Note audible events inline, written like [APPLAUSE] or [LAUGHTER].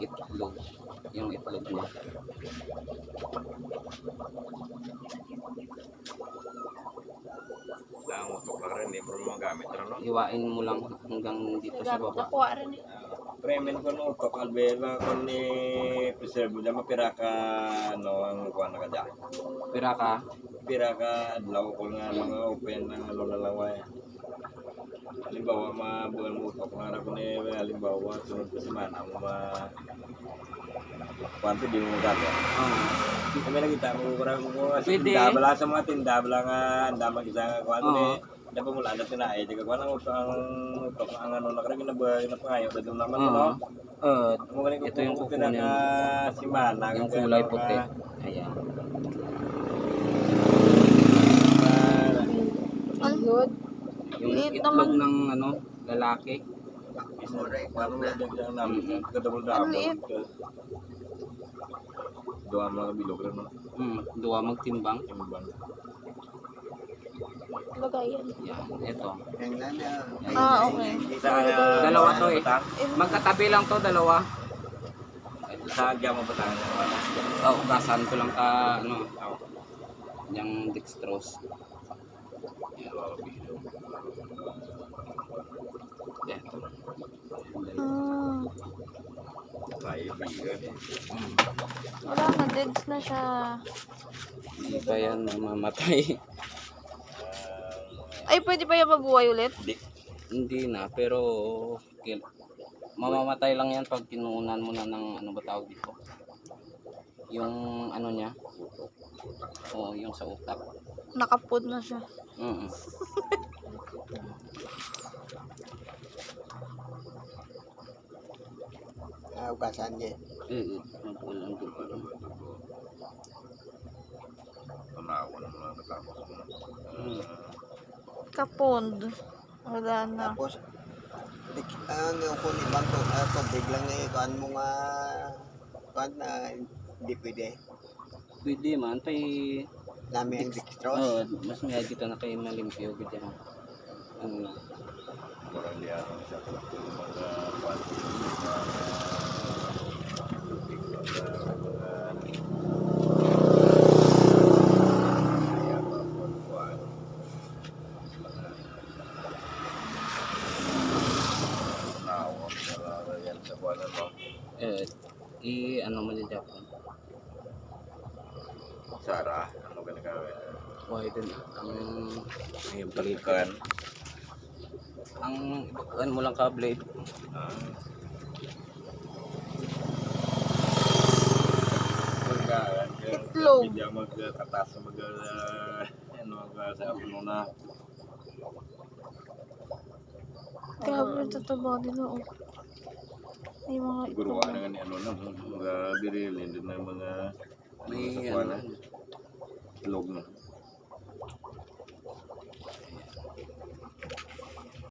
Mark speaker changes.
Speaker 1: itlog. Yung itlog niya.
Speaker 2: Ang utok lang rin, hindi mo rin magamit. Ano, no?
Speaker 1: Iwain mo lang hanggang dito sa baba.
Speaker 3: Nakuha rin eh.
Speaker 2: Premen ko no utok, albela ko ni preserve dyan, mapira ka, ano, ang kuha na ka dyan.
Speaker 1: Pira ka.
Speaker 2: Pira ka, adlaw ko nga mga open ng ano na lang waya. Halimbawa, mabuhan mo utok, nga ko ni, halimbawa, sunod ko semana mo ma... Kwanto di mo magawa.
Speaker 1: Ah.
Speaker 2: Kami nakita mo kurang mo kasi
Speaker 1: Pwede.
Speaker 2: tinda bala sa mga tinda bala nga anda mag-isa nga kuan
Speaker 1: Oo.
Speaker 2: ni da pa mula na tinay di ka kuan ang utang utok ang ano na karang ginabuhay na pangayo da dum naman no.
Speaker 1: Uh,
Speaker 2: Mo gani ko
Speaker 1: Ito yung
Speaker 2: kung
Speaker 1: kukunin.
Speaker 2: na si Mana
Speaker 1: yung kulay puti. Ayan.
Speaker 3: Ang good.
Speaker 1: Yung
Speaker 3: Liit
Speaker 1: itlog ng ano, lalaki.
Speaker 2: Ano na dagdag namin
Speaker 3: Ang
Speaker 2: da.
Speaker 3: liit.
Speaker 2: Doa mga bilog rin.
Speaker 1: Hmm, duwa magtimbang.
Speaker 2: Timbang.
Speaker 3: Lagayan.
Speaker 1: Yan, ito.
Speaker 3: Ah, okay.
Speaker 1: Dalawa to eh. Magkatabi lang to, dalawa.
Speaker 2: Sa agya mo batang.
Speaker 1: Oh, ugasan ko lang ka, ano, yung dextrose. Yan. Ito.
Speaker 3: Ah,
Speaker 2: Kaibigan.
Speaker 3: Wala na. Deads na siya.
Speaker 1: Hindi pa yan mamamatay.
Speaker 3: Ay, pwede pa yan mabuhay ulit?
Speaker 2: Di.
Speaker 1: Hindi na, pero kil- mamamatay lang yan pag tinuunan mo na ng ano ba tawag dito. Yung ano niya. Oo, yung sa utak.
Speaker 3: Nakapod na siya.
Speaker 1: Mm
Speaker 4: Ah, [LAUGHS] ugasan niya.
Speaker 1: Eh, magkulang dugo.
Speaker 2: Tanawan mo na natapos mo.
Speaker 1: Mm.
Speaker 3: Kapond. Wala na.
Speaker 4: Tapos, dik- ang upo ni Bang to, ah, tubig lang eh, kuan mo nga, kuan na hindi pwede.
Speaker 1: Pwede man, pay...
Speaker 4: Nami ang dextrose.
Speaker 1: Oh, mas may dito na kayo malimpyo gid yan. Ano lang.
Speaker 2: Parang ano siya sa mga pati mo.
Speaker 1: Eh, i ano mo din Japan.
Speaker 2: Sara, ano ka nagawin?
Speaker 1: Why din ang
Speaker 2: Yung balikan.
Speaker 1: ang ibakan mo lang ka blade.
Speaker 2: Ah.
Speaker 3: Itlog.
Speaker 2: Hindi ako magkatas mag uh, ano mag sa puno na
Speaker 3: Grabe yung tataba din oh. May mga ito.
Speaker 2: guruan na ano na mga biril hindi na mga
Speaker 1: May ano,
Speaker 2: na. Itlog na.